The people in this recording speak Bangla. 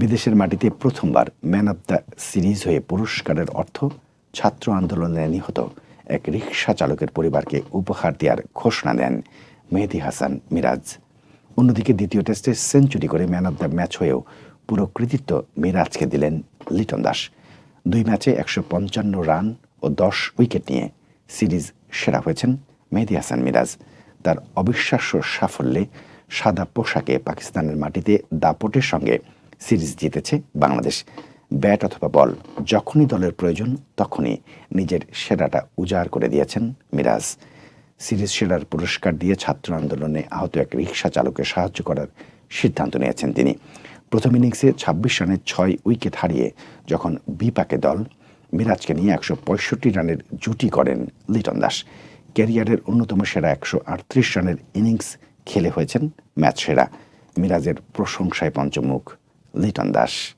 বিদেশের মাটিতে প্রথমবার ম্যান অব দ্য সিরিজ হয়ে পুরস্কারের অর্থ ছাত্র আন্দোলনে নিহত এক রিক্সা চালকের পরিবারকে উপহার দেওয়ার ঘোষণা দেন মেহেদি হাসান মিরাজ। অন্যদিকে দ্বিতীয় টেস্টে সেঞ্চুরি করে ম্যান অব দ্য ম্যাচ হয়েও পুরো কৃতিত্ব মিরাজকে দিলেন লিটন দাস। দুই ম্যাচে একশো পঞ্চান্ন রান ও দশ উইকেট নিয়ে সিরিজ সেরা হয়েছেন মেহেদি হাসান মিরাজ। তার অবিশ্বাস্য সাফল্যে সাদা পোশাকে পাকিস্তানের মাটিতে দাপটের সঙ্গে সিরিজ জিতেছে বাংলাদেশ। ব্যাট অথবা বল যখনই দলের প্রয়োজন তখনই নিজের সেরাটা উজাড় করে দিয়েছেন মিরাজ। সিরিজ সেরার পুরস্কার দিয়ে ছাত্র আন্দোলনে আহত এক রিক্সা চালককে সাহায্য করার সিদ্ধান্ত নিয়েছেন তিনি। প্রথম ইনিংসে ছাব্বিশ রানে ছয় উইকেট হারিয়ে যখন বিপাকে দল মিরাজকে নিয়ে একশো পঁয়ষট্টি রানের জুটি করেন লিটন দাস। ক্যারিয়ারের অন্যতম সেরা একশো আটত্রিশ রানের ইনিংস খেলে হয়েছেন ম্যাচ সেরা। মিরাজের প্রশংসায় পঞ্চমুখ। লিটন দাস